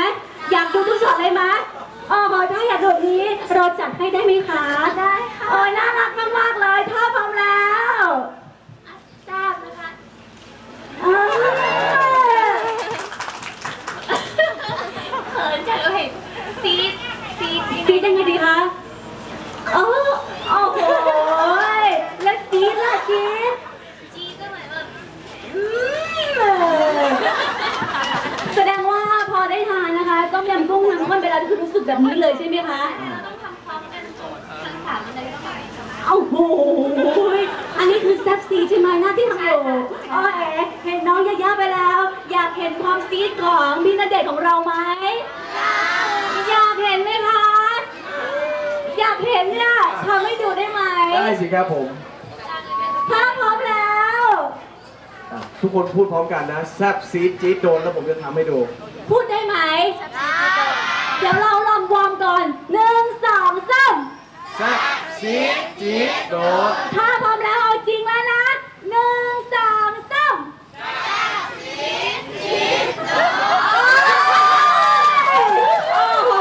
นะอยากดูทุกช็อตเลยไหมโอ้โหถ้าอยากดูแบบนี้ เราจัดให้ได้ไหมคะ ได้ค่ะ โอ้ยน่ารักมากๆเลยถ้าพร้อมแล้ว ทราบนะคะ เอ้ย เขินจังเลยซีดซีด ซีดยังไงดีคะโอ้โอ้โหยแล้วซีดล่ะซีด จีดก็เหมือนแบบ อืมแสดงว่าพอได้ทานนะคะ ต้มยำกุ้งน้ำข้นไปแล้วคือรู้สึกแบบนี้เลยใช่ไหมคะ เราต้องทำพร้อมกันทั้งสามเลยก็ได้โอ้โหยอันนี้คือแซ่บซีดใช่ไหมหน้าที่ทำอยู่อ๋อเอ๋เห็นน้องยาย่าไปแล้ว อยากเห็นความซีดของพี่ณเดชน์ของเราไหมอยากเห็นไหมคะ อยากเห็นเนี่ยทำให้ดูได้ไหม ได้สิครับผม ถ้าพร้อมแล้วอะทุกคนพูดพร้อมกันนะ แซบซีดจี๊ดโดนแล้วผมจะทำให้ดู พูดได้ไหม เดี๋ยวเราลองวอร์มก่อนหนึ่งสองสามแซบซีดจี๊ดโดนถ้าพร้อมแล้วเอาจริงแล้วนะหนึ่งสองสามโอ้โห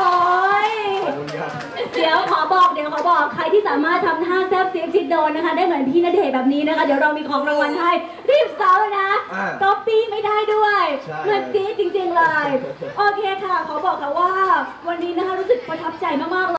ย ขอบคุณครับ เดี๋ยวขอบอกเดี๋ยวขอบอกใครที่สามารถทำท่าแซบเซฟจิตโดนนะคะ ได้เหมือนพี่ณเดชน์แบบนี้นะคะ เดี๋ยวเรามีของรางวัลให้รีบเซาเลยนะอ่าก๊อปปี้ไม่ได้ด้วยใช่ เหมือนซีดจริงๆเลย โอเคค่ะ ขอบอกค่ะว่า วันนี้นะคะรู้สึกประทับใจมากๆเลย